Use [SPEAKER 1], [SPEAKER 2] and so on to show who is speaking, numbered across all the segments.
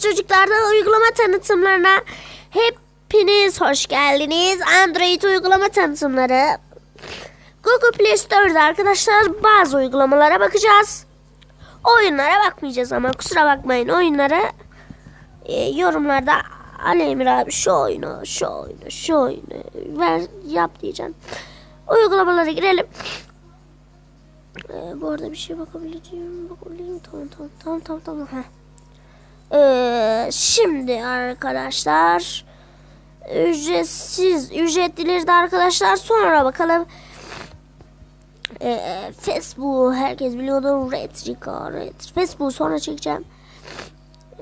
[SPEAKER 1] Biz çocuklardan uygulama tanıtımlarına hepiniz hoş geldiniz. Android uygulama tanıtımları. Google Play Store'da arkadaşlar bazı uygulamalara bakacağız. Oyunlara bakmayacağız ama kusura bakmayın oyunlara e, yorumlarda Ali Emir abi şu oyunu, şu oyunu, şu oyunu ver yap diyeceğim. Uygulamalara girelim. Ee, bu arada bir şey bakabileceğim. Bakabilirim. Tamam tamam tamam tamam tamam. Heh. Şimdi arkadaşlar ücretsiz ücretlileri de arkadaşlar sonra bakalım. Ee, Facebook herkes biliyordur Retrika Ret Facebook sonra çekeceğim.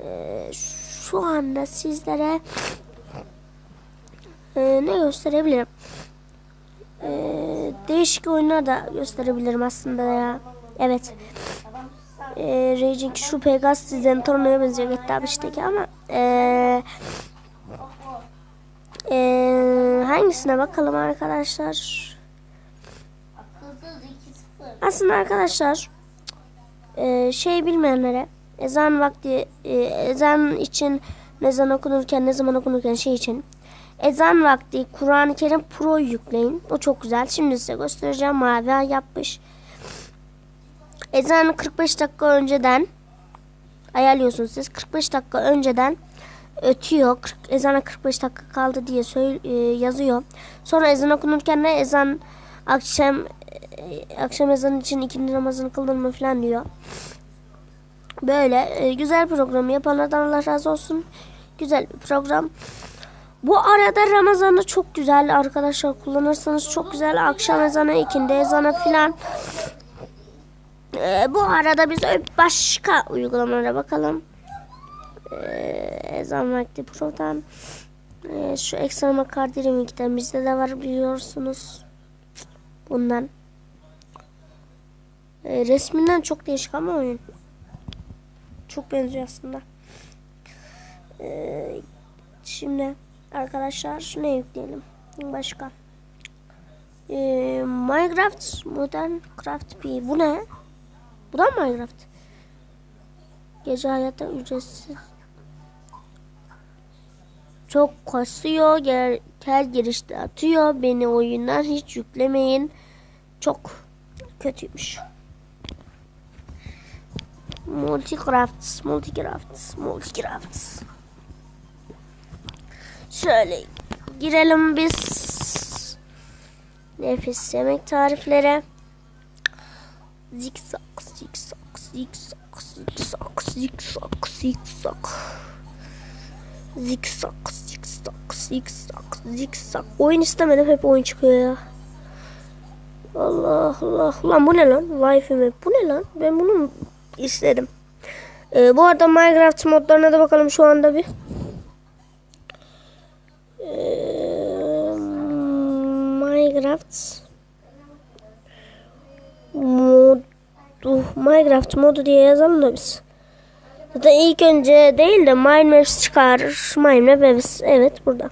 [SPEAKER 1] Ee, şu anda sizlere e, ne gösterebilirim? Ee, değişik oyunlar da gösterebilirim aslında ya. Evet. Ee, Raging şu Pegasus Zentorno'ya benziyor GTA 5'teki ama ee, ee, hangisine bakalım arkadaşlar? Aslında arkadaşlar ee, şey bilmeyenlere ezan vakti ee, ezan için ezan okunurken ne zaman okunurken şey için ezan vakti Kur'an-ı Kerim Pro yükleyin. O çok güzel. Şimdi size göstereceğim. Mavi yapmış. Ezanı 45 dakika önceden ayarlıyorsunuz siz. 45 dakika önceden ötüyor. 40, ezana 45 dakika kaldı diye söyle, yazıyor. Sonra ezan okunurken de ezan akşam e, akşam ezanı için ikindi namazını kıldın mı falan diyor. Böyle e, güzel programı yapanlardan Allah razı olsun. Güzel bir program. Bu arada Ramazan'ı çok güzel arkadaşlar kullanırsanız çok güzel. Akşam ezanı, ikindi ezanı filan. Ee, bu arada biz başka uygulamalara bakalım. Ee, ezan vakti pro'dan. Ee, şu ekstra makardi remikten bizde de var biliyorsunuz. Bundan. Ee, resminden çok değişik ama oyun. Çok benziyor aslında. Ee, şimdi arkadaşlar ne yükleyelim? Başka. Ee, Minecraft Modern Craft bir bu ne? Bu da Minecraft? Gece hayatta ücretsiz. Çok kasıyor. Gel, gel girişte atıyor. Beni oyundan hiç yüklemeyin. Çok kötüymüş. Multicraft, Multicraft, Multicraft. Şöyle girelim biz. Nefis yemek tariflere. Zikzak, zikzak, zikzak, zikzak, zikzak, zikzak. Zikzak, zikzak, zikzak, zikzak. Oyun istemedim hep oyun çıkıyor ya. Allah Allah. Lan bu ne lan? Life map. Bu ne lan? Ben bunu istedim. Ee, bu arada Minecraft modlarına da bakalım şu anda bir. Ee, Minecraft modu Minecraft modu diye yazalım da biz. Zaten ilk önce değil de Minecraft çıkarır. Minecraft evet burada.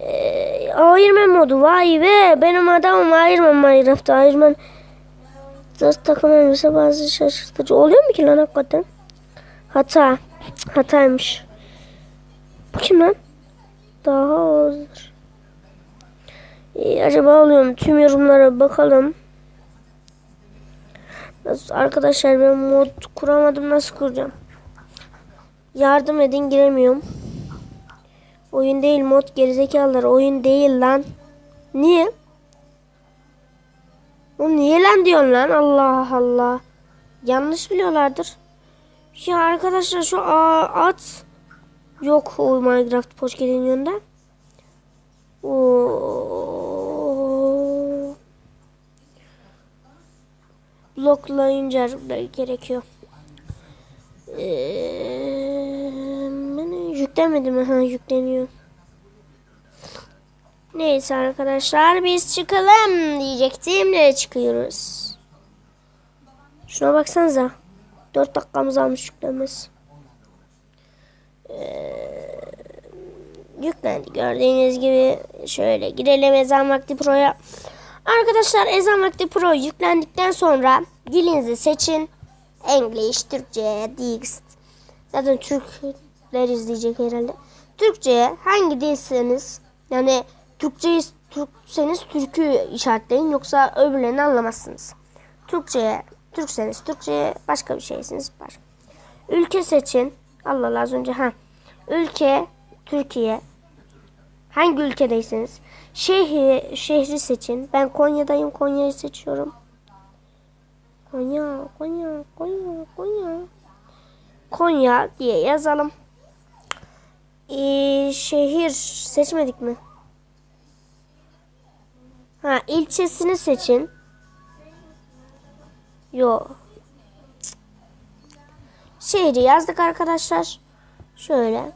[SPEAKER 1] Ee, Iron modu vay be benim adamım Iron Man Minecraft'ta Iron Man Zırt takım elbise bazı şaşırtıcı oluyor mu ki lan hakikaten? Hata. Hataymış. Bu kim lan? Daha azdır. Ee, acaba oluyor mu? Tüm yorumlara bakalım. Arkadaşlar ben mod kuramadım. Nasıl kuracağım? Yardım edin giremiyorum. Oyun değil mod gerizekalılar. Oyun değil lan. Niye? O niye lan diyorsun lan? Allah Allah. Yanlış biliyorlardır. Ya arkadaşlar şu at yok o Minecraft Poşket'in yanında. Oo. Bloklayınca gerekiyor. Ee, yüklemedim ha yükleniyor. Neyse arkadaşlar biz çıkalım diyecektim. Ne çıkıyoruz? Şuna baksanıza. 4 dakikamız almış yüklenmesi. Ee, yüklendi. Gördüğünüz gibi şöyle girelim ezan vakti pro'ya. Arkadaşlar ezan vakti pro yüklendikten sonra dilinizi seçin. English, Türkçe, Dix, Zaten Türkler izleyecek herhalde. Türkçe'ye hangi dilseniz yani Türkçeyi Türkseniz Türk'ü işaretleyin yoksa öbürlerini anlamazsınız. Türkçe'ye Türkseniz Türkçe'ye başka bir şeysiniz var. Ülke seçin. Allah Allah az önce ha. Ülke Türkiye. Hangi ülkedeyseniz. Şehri, şehri seçin. Ben Konya'dayım. Konya'yı seçiyorum. Konya, Konya, Konya, Konya. Konya diye yazalım. Ee, şehir seçmedik mi? Ha ilçesini seçin. Yo. Şehri yazdık arkadaşlar. Şöyle.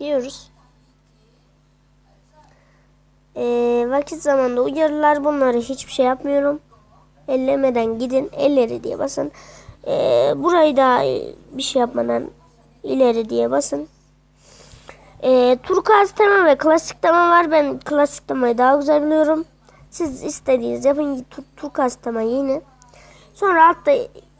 [SPEAKER 1] Diyoruz. Ee, vakit zamanında uyarılar bunları hiçbir şey yapmıyorum. Ellemeden gidin. Elleri diye basın. Ee, burayı da e, bir şey yapmadan ileri diye basın. Ee, turkuaz tema ve klasik tema var. Ben klasik temayı daha güzel biliyorum. Siz istediğiniz yapın. Tur, turkuaz tema yeni. Sonra altta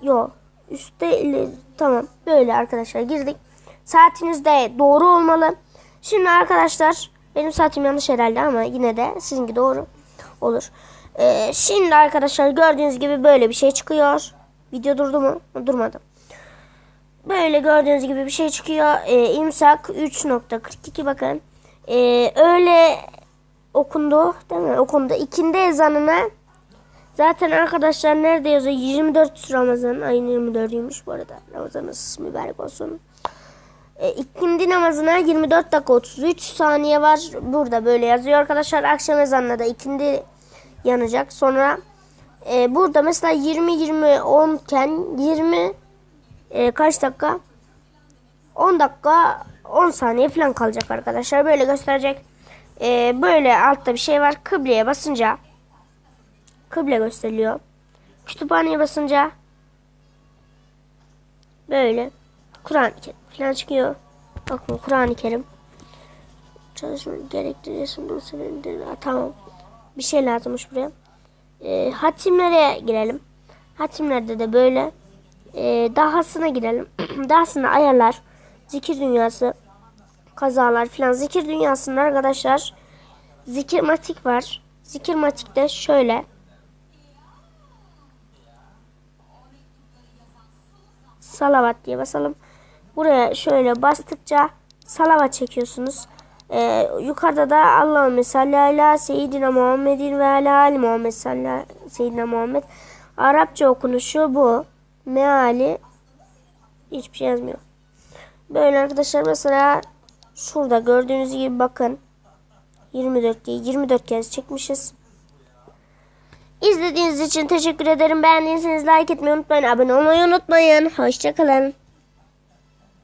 [SPEAKER 1] yo üstte ileri tamam böyle arkadaşlar girdik. Saatiniz de doğru olmalı. Şimdi arkadaşlar benim saatim yanlış herhalde ama yine de sizinki doğru olur. Ee, şimdi arkadaşlar gördüğünüz gibi böyle bir şey çıkıyor. Video durdu mu? Durmadı. Böyle gördüğünüz gibi bir şey çıkıyor. Ee, imsak 3.42 bakın. Ee, öyle okundu değil mi? Okundu. İkindi ezanına zaten arkadaşlar nerede yazıyor? 24 Ramazan. Ayın 24'üymüş bu arada. Ramazanınız mübarek olsun. E, namazına 24 dakika 33 saniye var. Burada böyle yazıyor arkadaşlar. Akşam ezanına da ikindi yanacak. Sonra e, burada mesela 20 20 10 iken 20 e, kaç dakika? 10 dakika 10 saniye falan kalacak arkadaşlar. Böyle gösterecek. E, böyle altta bir şey var. Kıbleye basınca kıble gösteriliyor. Kütüphaneye basınca böyle Kur'an-ı Kerim falan çıkıyor. Bakın Kur'an-ı Kerim. Çalışma gerekli resim dosyalarında tamam. Bir şey lazımmış buraya. E, hatimlere girelim. Hatimlerde de böyle. E, dahasına girelim. dahasına ayarlar. Zikir dünyası. Kazalar falan. Zikir dünyasında arkadaşlar. Zikirmatik var. Zikirmatikte şöyle. Salavat diye basalım. Buraya şöyle bastıkça salavat çekiyorsunuz. Ee, yukarıda da Allahümme salli ala seyyidina Muhammedin ve ala ali Muhammed salli seyyidina Muhammed. Arapça okunuşu bu. Meali hiçbir şey yazmıyor. Böyle arkadaşlar mesela şurada gördüğünüz gibi bakın 24 diye 24 kez çekmişiz. İzlediğiniz için teşekkür ederim. Beğendiyseniz like etmeyi unutmayın. Abone olmayı unutmayın. Hoşçakalın.